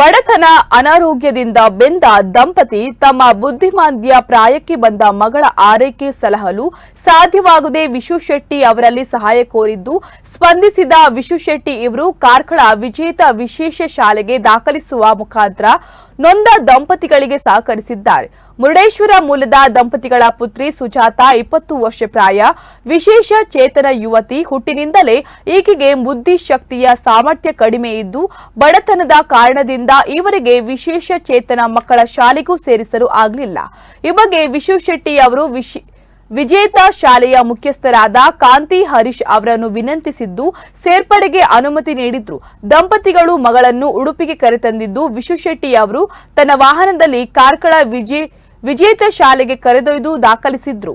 ಬಡತನ ಅನಾರೋಗ್ಯದಿಂದ ಬೆಂದ ದಂಪತಿ ತಮ್ಮ ಬುದ್ಧಿಮಾಂದ್ಯ ಪ್ರಾಯಕ್ಕೆ ಬಂದ ಮಗಳ ಆರೈಕೆ ಸಲಹಲು ಸಾಧ್ಯವಾಗದೆ ವಿಶು ಶೆಟ್ಟಿ ಅವರಲ್ಲಿ ಸಹಾಯ ಕೋರಿದ್ದು, ಸ್ಪಂದಿಸಿದ ವಿಶು ಶೆಟ್ಟಿ ಇವರು ಕಾರ್ಕಳ ವಿಜೇತ ವಿಶೇಷ ಶಾಲೆಗೆ ದಾಖಲಿಸುವ ಮುಖಾಂತರ ನೊಂದ ದಂಪತಿಗಳಿಗೆ ಸಹಕರಿಸಿದ್ದಾರೆ. ಮುರುಡೇಶ್ವರ ಮೂಲದ ದಂಪತಿಗಳ ಪುತ್ರಿ ಸುಜಾತ ಇಪ್ಪತ್ತು ವರ್ಷ ಪ್ರಾಯ, ವಿಶೇಷ ಚೇತನ ಯುವತಿ ಹುಟ್ಟಿನಿಂದಲೇ ಈಕೆಗೆ ಬುದ್ಧಿ ಶಕ್ತಿಯ ಸಾಮರ್ಥ್ಯ ಕಡಿಮೆ ಇದ್ದು, ಬಡತನದ ಕಾರಣದಿಂದ ಇವರಿಗೆ ವಿಶೇಷ ಚೇತನ ಮಕ್ಕಳ ಶಾಲೆಗೂ ಸೇರಿಸಲು ಆಗಲಿಲ್ಲ. ಈ ಬಗ್ಗೆ ವಿಶು ಶೆಟ್ಟಿ ಅವರು ವಿಜೇತ ಶಾಲೆಯ ಮುಖ್ಯಸ್ಥರಾದ ಕಾಂತಿ ಹರೀಶ್ ಅವರನ್ನು ವಿನಂತಿಸಿದ್ದು, ಸೇರ್ಪಡೆಗೆ ಅನುಮತಿ ನೀಡಿದ್ರು. ದಂಪತಿಗಳು ಮಗಳನ್ನು ಉಡುಪಿಗೆ ಕರೆತಂದಿದ್ದು ವಿಶು ಶೆಟ್ಟಿ ಅವರು ತನ್ನ ವಾಹನದಲ್ಲಿ ಕಾರ್ಕಳ ವಿಜೇ, ವಿಜೇತ ಶಾಲೆಗೆ ಕರೆದೊಯ್ದು ದಾಖಲಿಸಿದ್ರು.